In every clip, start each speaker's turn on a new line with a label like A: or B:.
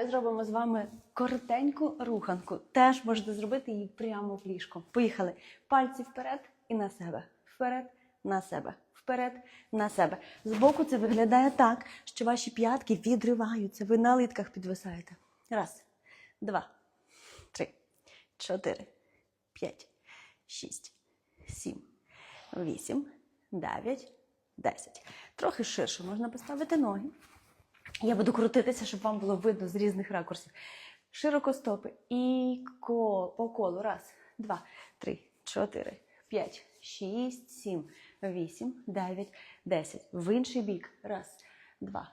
A: Зробимо з вами коротеньку руханку. Теж можете зробити її прямо в ліжку. Поїхали. Пальці вперед і на себе. Вперед, на себе. Вперед, на себе. Збоку це виглядає так, що ваші п'ятки відриваються. Ви на литках підвисаєте. Раз, два, три, чотири, п'ять, шість, сім, вісім, дев'ять, десять. Трохи ширше можна поставити ноги. Я буду крутитися, щоб вам було видно з різних ракурсів. Широко стопи і ко, по колу. Раз, два, три, чотири, п'ять, шість, сім, вісім, дев'ять, десять. В інший бік. Раз, два,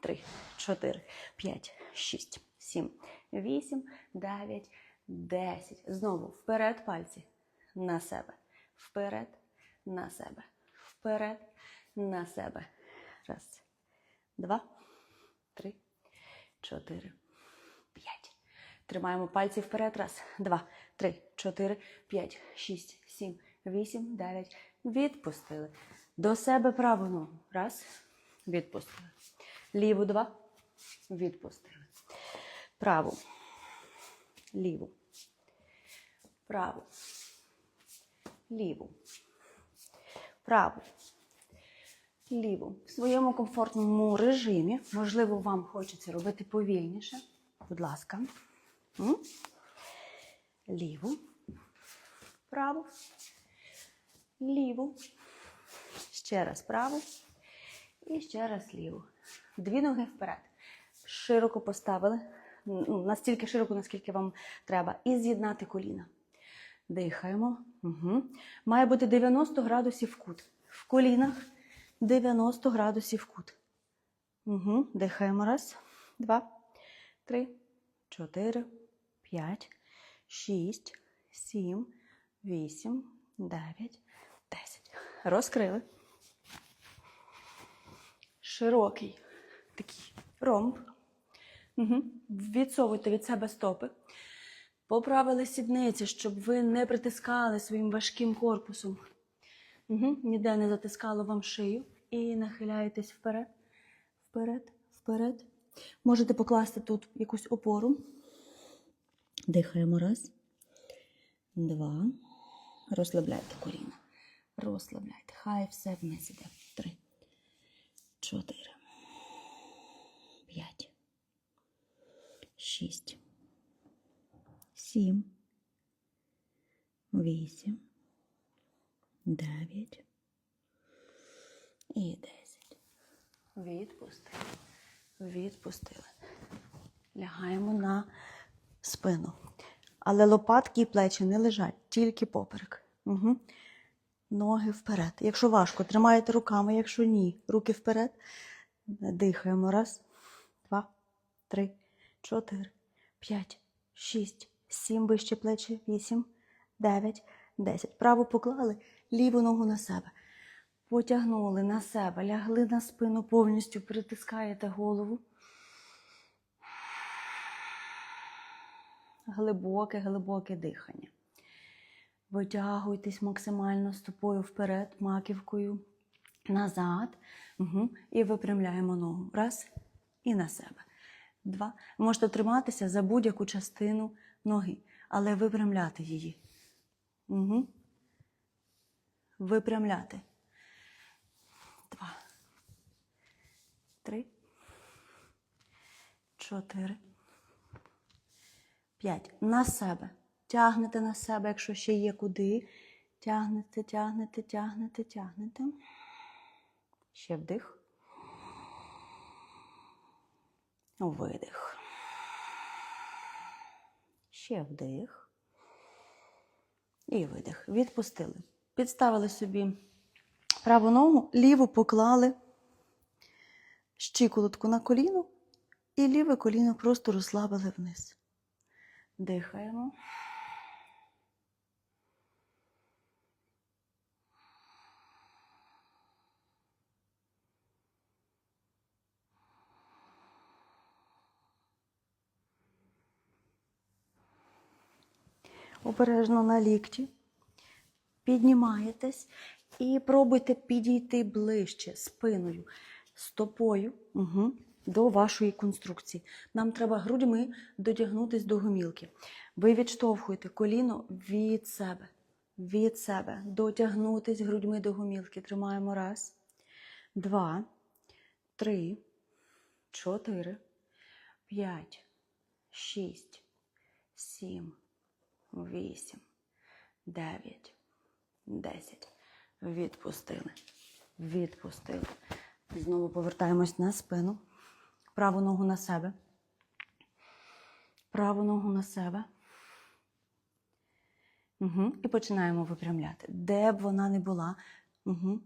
A: три, чотири, п'ять, шість, сім, вісім, дев'ять, десять. Знову вперед пальці. На себе. Вперед, на себе. Вперед, на себе. Раз, два чотири, п'ять. Тримаємо пальці вперед. Раз, два, три, чотири, п'ять, шість, сім, вісім, дев'ять. Відпустили. До себе праву ногу. Раз. Відпустили. Ліву два. Відпустили. Праву. Ліву. Праву. Ліву. Праву ліву в своєму комфортному режимі. Можливо, вам хочеться робити повільніше. Будь ласка. Ліву, праву, ліву. Ще раз праву. І ще раз ліву. Дві ноги вперед. Широко поставили. Ну, Настільки широко, наскільки вам треба. І з'єднати коліна. Дихаємо. Угу. Має бути 90 градусів кут. В колінах 90 градусів кут. Угу. Дихаємо. Раз, два, три, чотири, п'ять, шість, сім, вісім, дев'ять, десять. Розкрили. Широкий такий ромб. Угу. Відсовуйте від себе стопи. Поправили сідниці, щоб ви не притискали своїм важким корпусом. Угу. Ніде не затискало вам шию. І нахиляєтесь вперед, вперед, вперед. Можете покласти тут якусь опору. Дихаємо раз, два. Розслабляйте коліна. Розслабляйте. Хай все вниз іде. Три, чотири, п'ять, шість, сім, вісім, дев'ять. І 10. Відпустили. Відпустили. Лягаємо на спину. Але лопатки і плечі не лежать, тільки поперек. Угу. Ноги вперед. Якщо важко, тримаєте руками, якщо ні, руки вперед. Дихаємо. Раз, два, три, чотири, п'ять, шість, сім вище плечі, вісім, дев'ять, десять. Праву поклали, ліву ногу на себе. Потягнули на себе, лягли на спину, повністю притискаєте голову. Глибоке, глибоке дихання. Витягуйтесь максимально стопою вперед, маківкою назад. Угу. І випрямляємо ногу. Раз. І на себе. Два. Можете триматися за будь-яку частину ноги, але випрямляти її. Угу. Випрямляти. Два. Три. Чотири. П'ять. На себе. Тягнете на себе, якщо ще є куди. Тягнете, тягнете, тягнете, тягнете. Ще вдих. Видих. Ще вдих. І видих. Відпустили. Підставили собі праву ногу, ліву поклали щиколотку на коліно і ліве коліно просто розслабили вниз. Дихаємо. Обережно на лікті. Піднімаєтесь і пробуйте підійти ближче спиною, стопою. Угу. до вашої конструкції. Нам треба грудьми дотягнутися до гомілки. Ви відштовхуєте коліно від себе. Від себе. Дотягнутись грудьми до гомілки. Тримаємо раз, два, три, чотири, п'ять, шість, сім, вісім, дев'ять, десять. Відпустили. Відпустили. Знову повертаємось на спину. Праву ногу на себе. Праву ногу на себе. Угу. І починаємо випрямляти. Де б вона не була, угу.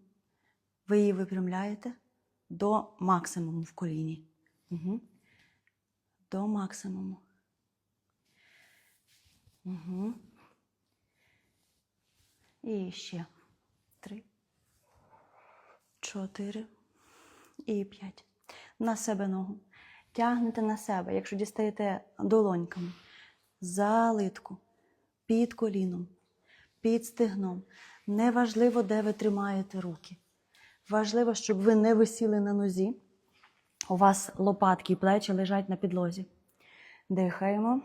A: ви її випрямляєте до максимуму в коліні. Угу. До максимуму. Угу. І ще три, чотири і п'ять. На себе ногу. Тягнете на себе, якщо дістаєте долоньками, за литку, під коліном, під стегном. Неважливо, де ви тримаєте руки. Важливо, щоб ви не висіли на нозі. У вас лопатки і плечі лежать на підлозі. Дихаємо.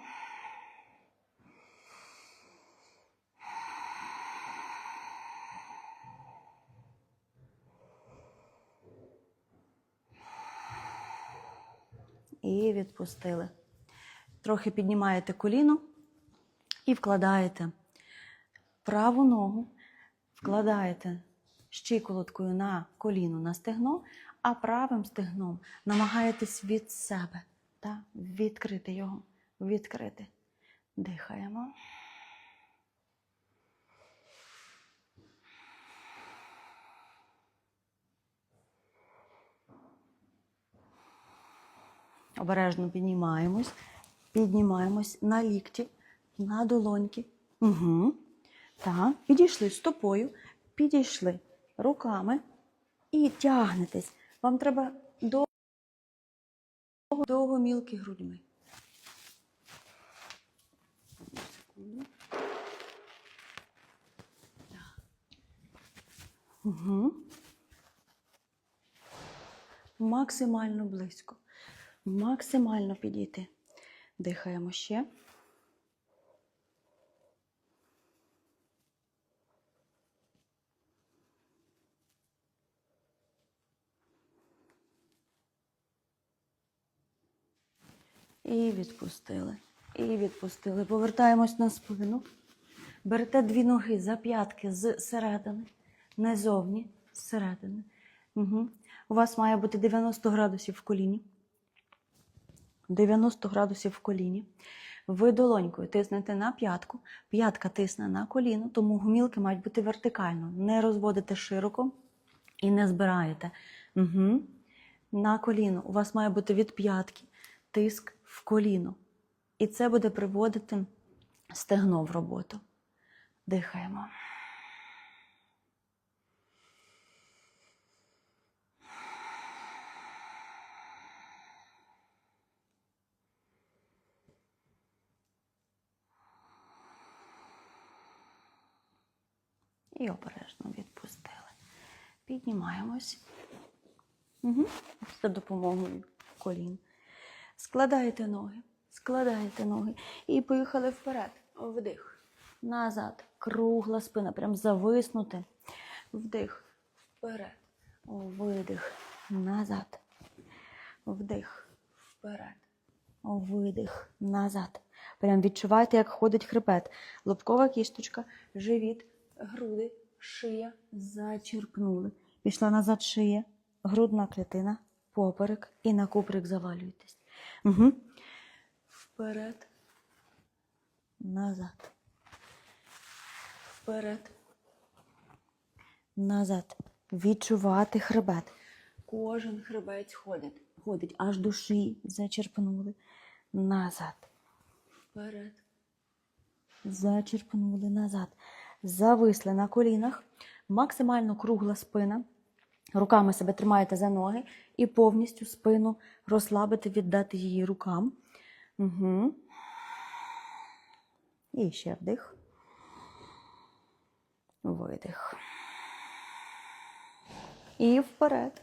A: І відпустили. Трохи піднімаєте коліно і вкладаєте праву ногу, вкладаєте щиколоткою на коліно на стегно, а правим стегном намагаєтесь від себе та, відкрити його. Відкрити. Дихаємо. Обережно піднімаємось, піднімаємось на лікті, на долоньки. Угу. Так, підійшли стопою, підійшли руками і тягнетесь. Вам треба довго, довго мілки грудьми. Секунду. Угу. Максимально близько. Максимально підійти. Дихаємо ще. І відпустили. І відпустили. Повертаємось на спину. Берете дві ноги за п'ятки з середини, не зовні, з середини. Угу. У вас має бути 90 градусів в коліні. 90 градусів в коліні. Ви долонькою тиснете на п'ятку, п'ятка тисне на коліно, тому гумілки мають бути вертикально. Не розводите широко і не збираєте. Угу. На коліно. У вас має бути від п'ятки тиск в коліно. І це буде приводити стегно в роботу. Дихаємо. І обережно відпустили. Піднімаємось. Угу. За допомогою колін. Складаєте ноги, складаєте ноги і поїхали вперед. Вдих. Назад. Кругла спина. Прям зависнути. Вдих. Вперед. Видих. Назад. Вдих. Вперед. Видих. Назад. Прям відчувайте, як ходить хребет. Лобкова кісточка, живіт, груди, шия. Зачерпнули. Пішла назад шия, грудна клітина, поперек і на куприк завалюєтесь. Угу. Вперед. Назад. Вперед. Назад. Відчувати хребет. Кожен хребець ходить. Ходить аж до шиї. Зачерпнули. Назад. Вперед. Зачерпнули назад. Зависли на колінах. Максимально кругла спина. Руками себе тримаєте за ноги і повністю спину розслабити, віддати її рукам. Угу. І ще вдих. Видих. І вперед.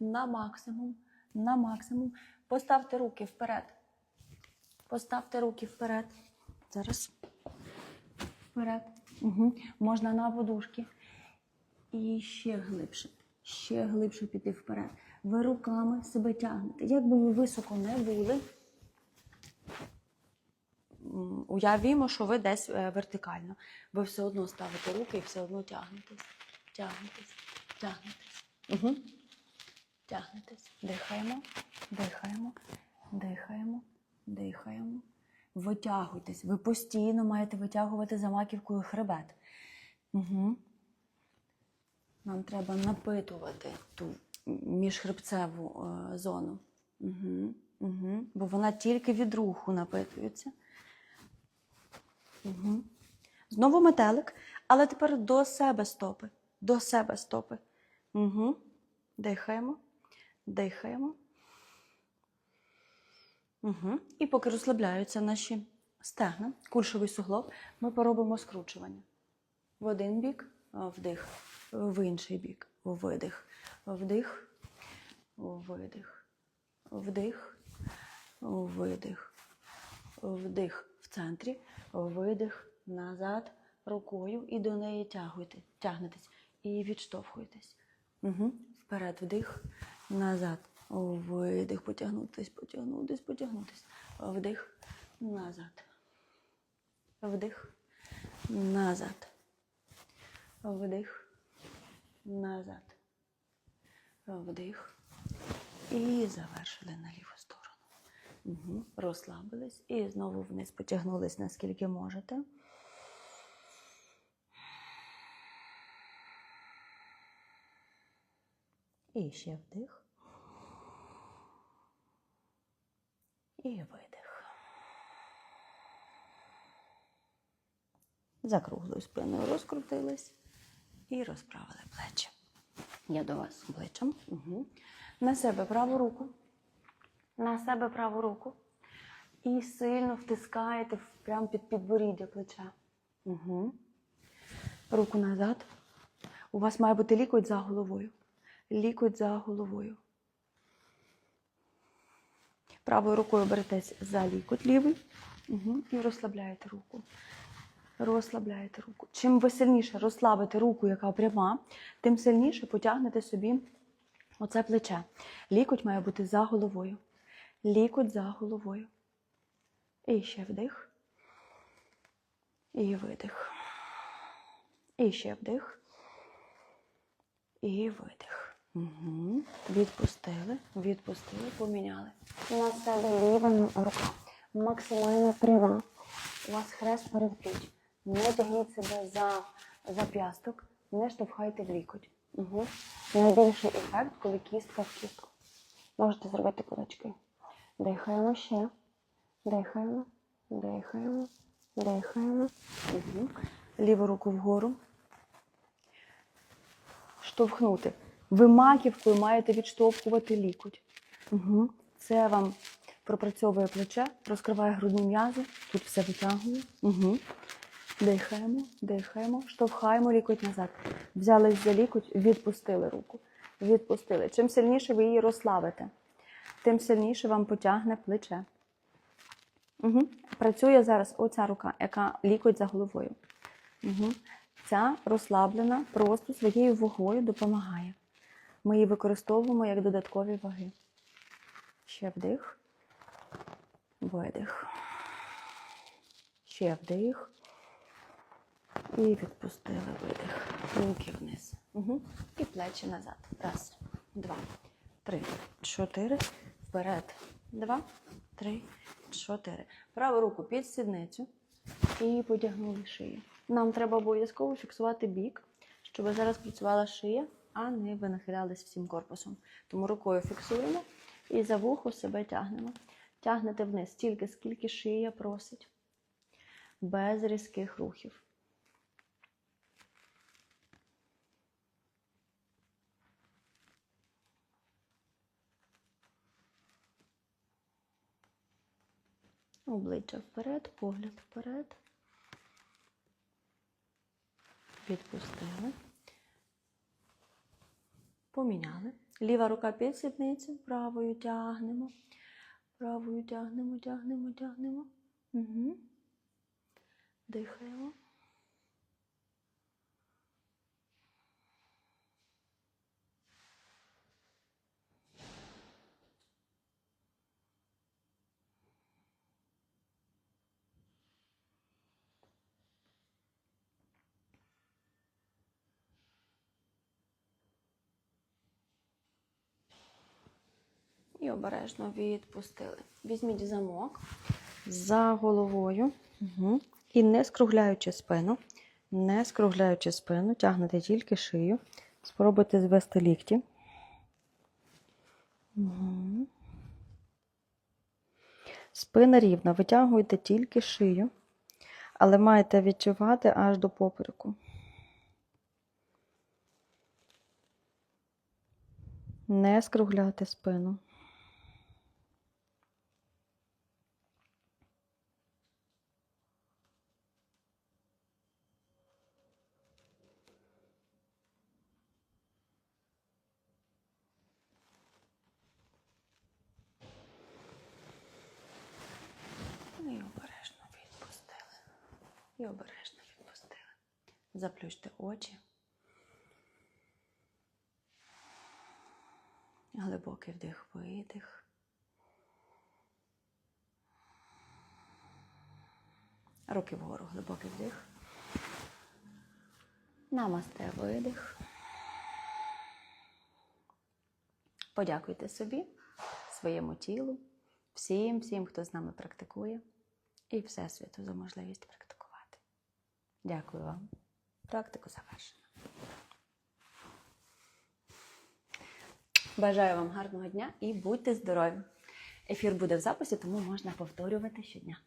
A: На максимум. на максимум. Поставте руки вперед. Поставте руки вперед. Зараз. Вперед. Угу. Можна на подушки. І ще глибше. Ще глибше піти вперед. Ви руками себе тягнете. Як би ви високо не були, уявімо, що ви десь е, вертикально. Ви все одно ставите руки і все одно тягнетесь. Тягнетесь, тягнетесь. Угу. Тягнетесь. Дихаємо, дихаємо, дихаємо, дихаємо. Витягуйтесь. Ви постійно маєте витягувати за маківкою хребет. Угу. Нам треба напитувати ту міжхребцеву е, зону. Угу. Угу. Бо вона тільки від руху напитується. Угу. Знову метелик, але тепер до себе стопи. До себе стопи. Угу. Дихаємо, дихаємо. Угу. І поки розслабляються наші стегна, кульшовий суглоб, ми поробимо скручування. В один бік вдих, в інший бік видих, вдих, видих, вдих, видих, вдих в центрі, видих назад рукою і до неї тягуйте, тягнетесь і відштовхуєтесь. Угу. Вперед вдих, назад. Видих, потягнутись, потягнутись, потягнутись. Вдих, назад. Вдих, назад. Вдих, назад. Вдих. І завершили на ліву сторону. Угу. Розслабились і знову вниз потягнулись, наскільки можете. І ще вдих. І видих. За круглою спиною розкрутились і розправили плечі. Я до вас обличчям. Угу. На себе праву руку. На себе праву руку. І сильно втискаєте прямо під підборіддя плеча. Угу. Руку назад. У вас має бути лікоть за головою. Лікоть за головою. Правою рукою беретесь за лікоть лівий угу. і розслабляєте руку. Розслабляєте руку. Чим ви сильніше розслабите руку, яка пряма, тим сильніше потягнете собі оце плече. Лікоть має бути за головою. Лікоть за головою. І ще вдих. І видих. І ще вдих. І видих. Угу. Відпустили, відпустили, поміняли. На себе ліва рука. Максимально пряма. У вас хрест перед. Не тягніть себе за зап'ясток, не штовхайте в лікоть. Угу. Найбільший ефект, коли кістка в кістку. Можете зробити кулачки. Дихаємо ще. Дихаємо, дихаємо, дихаємо. Угу. Ліву руку вгору штовхнути. Ви маківкою маєте відштовхувати лікоть. Угу. Це вам пропрацьовує плече, розкриває грудні м'язи, тут все витягує. Угу. Дихаємо, дихаємо, штовхаємо лікоть назад. Взялись за лікоть, відпустили руку. Відпустили. Чим сильніше ви її розслабите, тим сильніше вам потягне плече. Угу. Працює зараз оця рука, яка лікоть за головою. Угу. Ця розслаблена просто своєю вагою допомагає. Ми її використовуємо як додаткові ваги. Ще вдих, видих. Ще вдих. І відпустили видих. Руки вниз. Угу. І плечі назад. Раз, два, три, чотири. Вперед. Два, три, чотири. Праву руку під сідницю і потягнули шию. Нам треба обов'язково фіксувати бік, щоб зараз працювала шия, а не ви нахилялись всім корпусом. Тому рукою фіксуємо і за вухо себе тягнемо. Тягнете вниз стільки, скільки шия просить, без різких рухів. Обличчя вперед, погляд вперед. Відпустили. Поміняли. Ліва рука під сідницю, правою тягнемо. Правою тягнемо, тягнемо, тягнемо. Угу. Дихаємо. Обережно відпустили. Візьміть замок за головою. Угу. І не скругляючи спину, не скругляючи спину, тягнете тільки шию. Спробуйте звести лікті. Угу. Спина рівна. Витягуєте тільки шию, але маєте відчувати аж до попереку. Не скругляти спину. Ну і обережно відпустили. І обережно відпустили. Заплющте очі. Глибокий вдих, видих. Руки вгору, глибокий вдих. Намасте видих. Подякуйте собі, своєму тілу, всім, всім, хто з нами практикує, і Всесвіту за можливість практикувати. Дякую вам. Практику завершено. Бажаю вам гарного дня і будьте здорові! Ефір буде в записі, тому можна повторювати щодня.